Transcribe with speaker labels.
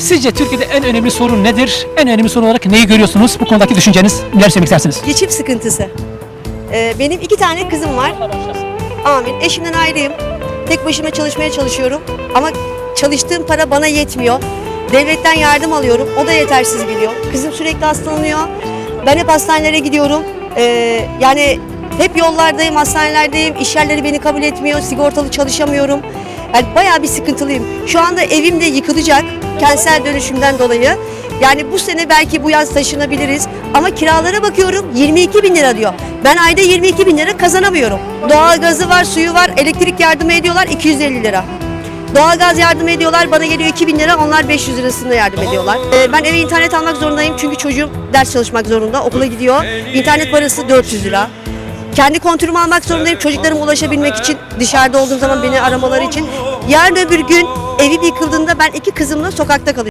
Speaker 1: Sizce Türkiye'de en önemli sorun nedir? En önemli sorun olarak neyi görüyorsunuz? Bu konudaki düşünceniz neler söylemek istersiniz?
Speaker 2: Geçim sıkıntısı. Ee, benim iki tane kızım var. Amin. Eşimden ayrıyım. Tek başıma çalışmaya çalışıyorum. Ama çalıştığım para bana yetmiyor. Devletten yardım alıyorum. O da yetersiz geliyor. Kızım sürekli hastalanıyor. Ben hep hastanelere gidiyorum. Ee, yani hep yollardayım, hastanelerdeyim. İş yerleri beni kabul etmiyor. Sigortalı çalışamıyorum. Yani bayağı bir sıkıntılıyım. Şu anda evim de yıkılacak. Kentsel dönüşümden dolayı. Yani bu sene belki bu yaz taşınabiliriz. Ama kiralara bakıyorum 22 bin lira diyor. Ben ayda 22 bin lira kazanamıyorum. Doğalgazı var, suyu var, elektrik yardımı ediyorlar 250 lira. Doğalgaz yardım ediyorlar, bana geliyor 2000 lira, onlar 500 lirasında yardım ediyorlar. Ee, ben eve internet almak zorundayım çünkü çocuğum ders çalışmak zorunda, okula gidiyor. İnternet parası 400 lira. Kendi kontürümü almak zorundayım çocuklarıma ulaşabilmek için, dışarıda olduğum zaman beni aramaları için. Yarın öbür gün evim yıkıldığında ben iki kızımla sokakta kalıyorum.